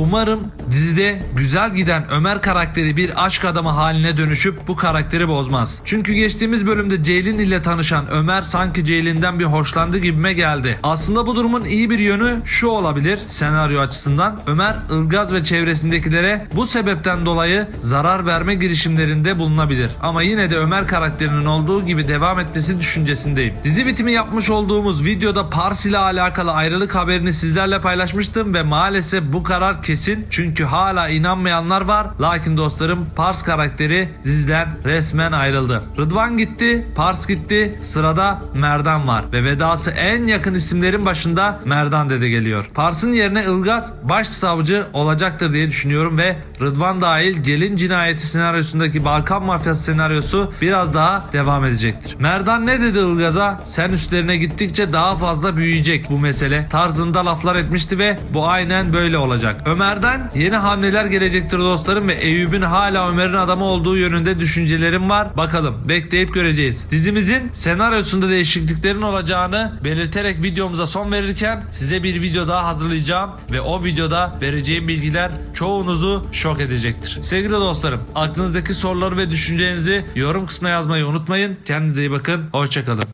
Umarım dizide güzel giden Ömer karakteri bir aşk adamı haline dönüşüp bu karakteri bozmaz. Çünkü geçtiğimiz bölümde Ceylin ile tanışan Ömer sanki Ceylin'den bir hoşlandı gibime geldi. Aslında bu durumun iyi bir yönü şu olabilir senaryo açısından. Ömer Ilgaz ve çevresindekilere bu sebepten dolayı zarar verme girişimlerinde bulunabilir. Ama yine de Ömer karakterinin olduğu gibi devam etmesi düşüncesindeyim. Dizi bitimi yapmış olduğumuz videoda Pars ile alakalı ayrılık haberini sizlerle paylaşmıştım ve maalesef bu karar kesin. Çünkü hala inanmayanlar var. Lakin dostlarım Pars karakteri diziden resmen ayrıldı. Rıdvan gitti, Pars gitti. Sırada Merdan var ve vedası en yakın isimlerin başında Merdan dede geliyor. Pars'ın yerine Ilgaz başsavcı olacaktır diye düşünüyorum ve Rıdvan dahil gelin cinayeti senaryosundaki Balkan mafyası senaryosu biraz daha devam edecektir. Merdan ne dedi Ilgaz'a? Sen üstlerine gittikçe daha fazla büyüyecek bu mesele tarzında laflar etmişti ve bu aynen böyle olacak. Ömer'den yeni hamleler gelecektir dostlarım ve Eyüp'ün hala Ömer'in adamı olduğu yönünde düşüncelerim var. Bakalım bekleyip göreceğiz. Dizimizin senaryosunda değişikliklerin olacağını belirterek videomuza son verirken size bir video daha hazırlayacağım ve o videoda vereceğim bilgiler çoğunuzu şok edecektir. Sevgili dostlarım aklınızdaki soruları ve düşüncelerinizi yorum kısmına yazmayı unutmayın. Kendinize iyi bakın. Hoşçakalın.